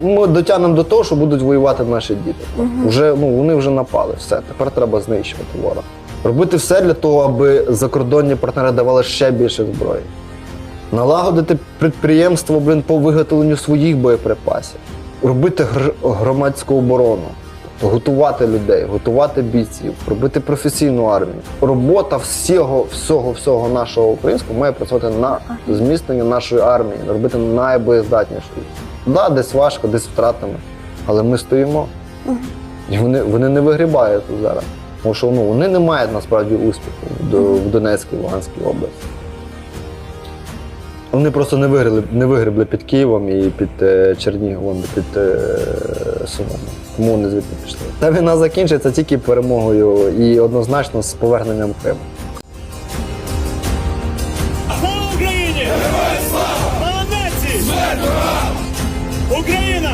Ми дотягнемо до того, що будуть воювати наші діти. Вже, ну, вони вже напали. Все, тепер треба знищувати ворога. Робити все для того, аби закордонні партнери давали ще більше зброї. Налагодити підприємство блин, по виготовленню своїх боєприпасів, робити гр- громадську оборону, тобто готувати людей, готувати бійців, робити професійну армію. Робота всього, всього, всього нашого українського має працювати на зміцнення нашої армії, робити найбоєздатнішою. Да, десь важко, десь втратами, але ми стоїмо. І вони, вони не вигрібають тут зараз. Тому що ну, вони не мають насправді успіху в, в Донецькій, Луганській області. Вони просто не виграли, не вигребли під Києвом і під е, Черніговом, під е, Сумом. Тому вони звідти пішли. Та війна закінчиться тільки перемогою і однозначно з поверненням Криму. Україна!